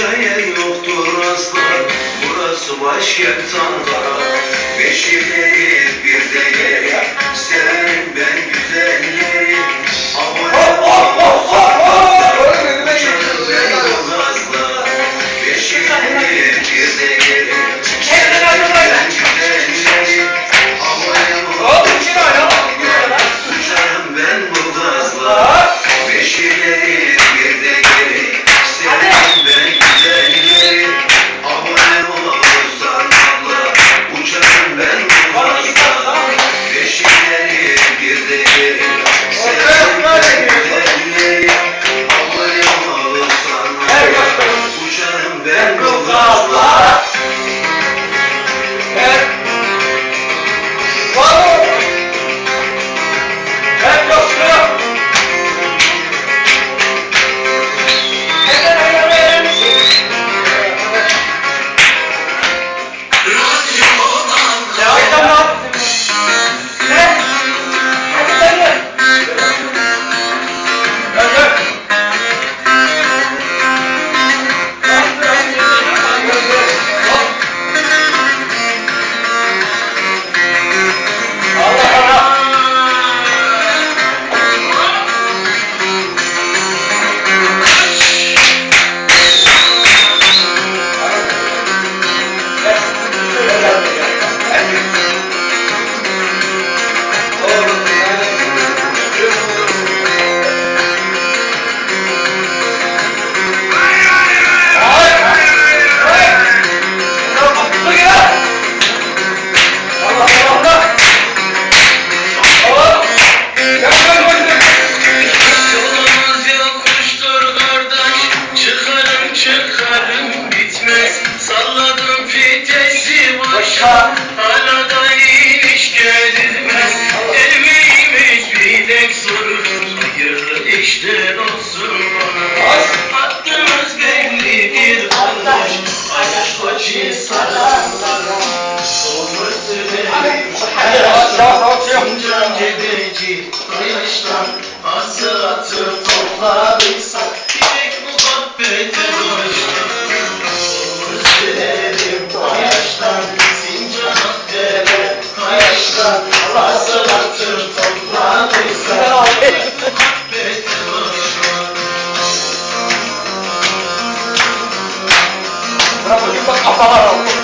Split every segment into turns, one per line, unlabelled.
şair yoktur asla Burası başkent Ankara Beşikleri bir de Fuck. Çıkarım çıkarım bitmez. Salladım fitesi başa Hala da iniş gelmez. Emeğimiz bir tek sorun Hayırlı işler olsun bana Hakkımız bellidir kardeş. Ayaş koçu sararlar Olmaz Fincan cebeci Dayaştan hasılatı topladıysa Direk muhabbete 아빠가 나오고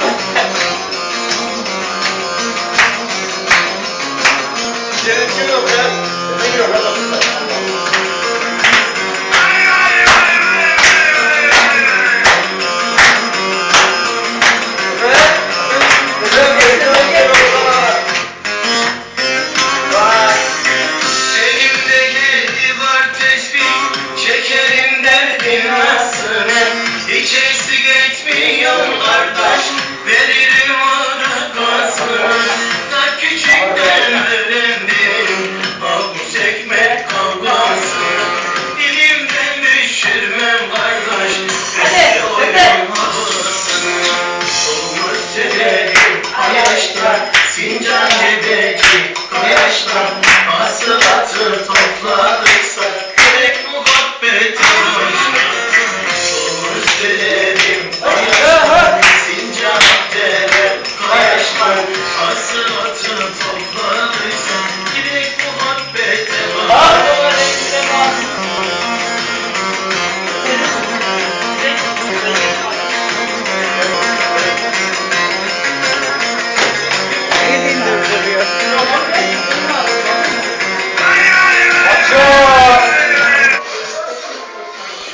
Hiç eksik etmiyorum kardeş. Veririm arakasını Ta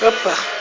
Opa!